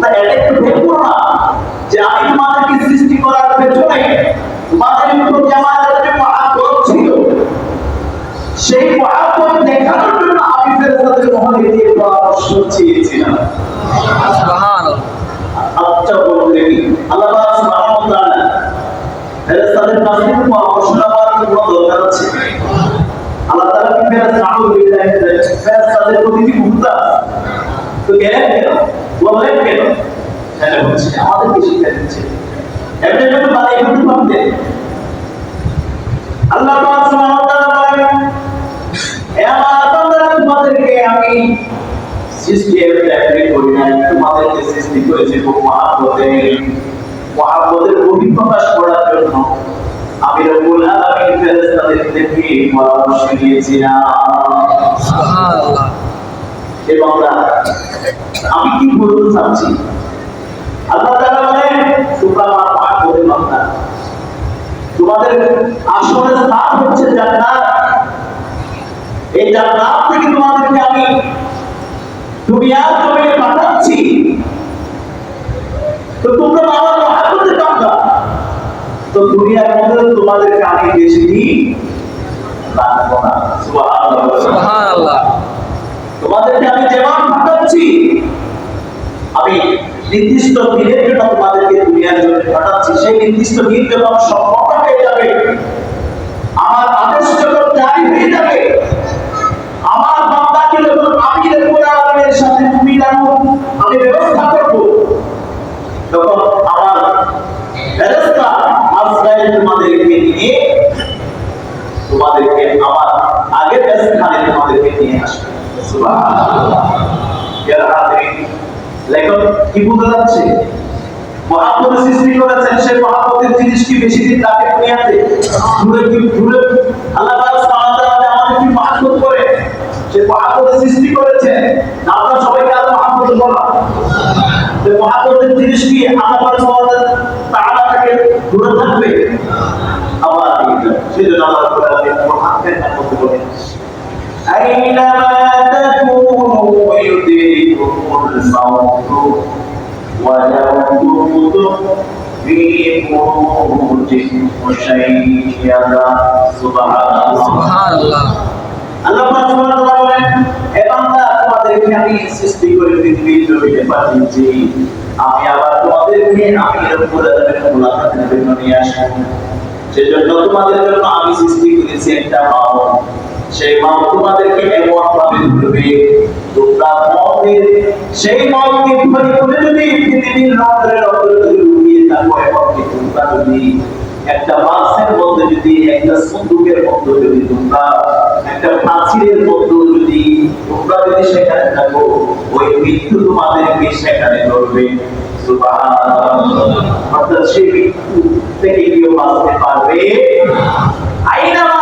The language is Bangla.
তোমরা এটা একটু ভেবো না যে আমি তোমাদেরকে সৃষ্টি করার পেছনে তোমাদের প্রতি আমার একটা মহাব্বত ছিল সেই মহাব্বত দেখানোর জন্য আমি ফেরেশতাদের মহলে দিয়ে পরামর্শ চেয়েছিলাম। আচ্ছা বলুন আল্লাহ সুবহানাহু ওয়া তাআলা ফেরেশতাদের কাছ থেকে পরামর্শ নেওয়ার কোনো দরকার আছে? আল্লাহ তাআলা কি ফেরেশতা আউযু বিল্লাহি মিনাশ ফেরেশতাদের প্রতি কি মুক্তা তো গেলেন কেন? বললেন কেন? সেটা হচ্ছে আমাদেরকে শিক্ষা দিচ্ছে এমনি এমনি বাড়ি করতে পারতেন আল্লাহ পাক সুবহানাহু ওয়া তাআলা বলেন হে আমার বান্দারা, তোমাদেরকে আমি সৃষ্টি এমনি করি নাই তোমাদেরকে সৃষ্টি করেছে খুব মহাব্বতে, মহাব্বতের বহিঃপ্রকাশ করার জন্য আমি রব্বুল আলামিন ফেরেশতাদেরকে পরামর্শ দিয়েছিলাম। সুবহানাল্লাহ। হে বান্দা আমি কি বলতে চাচ্ছি? আল্লাহ তাআলা বলেন, তোমরা আমার মহাব্বতের বান্দা তোমাদের আসলে স্থান হচ্ছে জান্নাত। এই জান্নাত থেকে তোমাদেরকে আমি দুনিয়ার জমিনে পাঠাচ্ছি। তো তোমরা আমার মহাব্বতের বান্দা তো দুনিয়ার মধ্যে তোমাদেরকে আমি বেশি দিন রাখব না। সুবহানাল্লাহ। সুবহানাল্লাহ। তোমাদেরকে আমি যেমন পাঠাচ্ছি, আমি নির্দিষ্ট দিনের জন্য তোমাদেরকে দুনিয়ার জন্য পাঠাচ্ছি, সেই নির্দিষ্ট দিন যখন সম্পন্ন হয়ে যাবে, আমার আদেশ যখন জারি হয়ে যাবে, আমার বান্দাকে যখন আমি আলামিনের সাথে মিলানো আমি ব্যবস্থা করব। তখন আমার ফেরেশতা আজরাইল তোমাদেরকে নিয়ে, তোমাদেরকে আমার আগের স্থানে তোমাদেরকে নিয়ে আসবে। লেখক কি বোঝা যাচ্ছে? মহাপতি সৃষ্টি করেছেন সেই মহাপতির জিনিস কি বেশি দিন তাকে দুনিয়াতে দূরে কি আল্লাহ আমাদের কি মহাপত করে সে মহাপতি সৃষ্টি করেছে আমরা সবাইকে আল্লাহ মহাপত বলা যে মহাপতের জিনিস কি আল্লাহ তাআলা থেকে দূরে থাকবে। আবার সেজন্য আল্লাহ রাব্বুল আলামিন বলে أينما تكونوا يدرككم الموت ولو كنتم في بروج مشيدة سبحان الله সুবহানাল্লাহ আল্লাহ পাক সুবহানাহু ওয়া তাআলা বলেন হে বান্দা তোমাদেরকে আমি সৃষ্টি করে পৃথিবীর জমিনে পাঠিয়েছি আমি আবার তোমাদেরকে আমি রব্বুল আলামিনের মুলাকাতের জন্য নিয়ে আসবো সেজন্য তোমাদের জন্য আমি সৃষ্টি করেছি একটা মাও সেই তোমাদেরকে সেই করে যদি পৃথিবীর থাকো এবং তোমরা যদি একটা মধ্যে যদি, একটা মধ্যে যদি তোমরা, একটা প্রাচীরের মধ্যে যদি তোমরা যদি সেখানে থাকো, ওই মৃত্যু তোমাদেরকে সেখানে ধরবে। অর্থাৎ সেই মৃত্যু থেকে কেউ বাঁচতে পারবে আইনা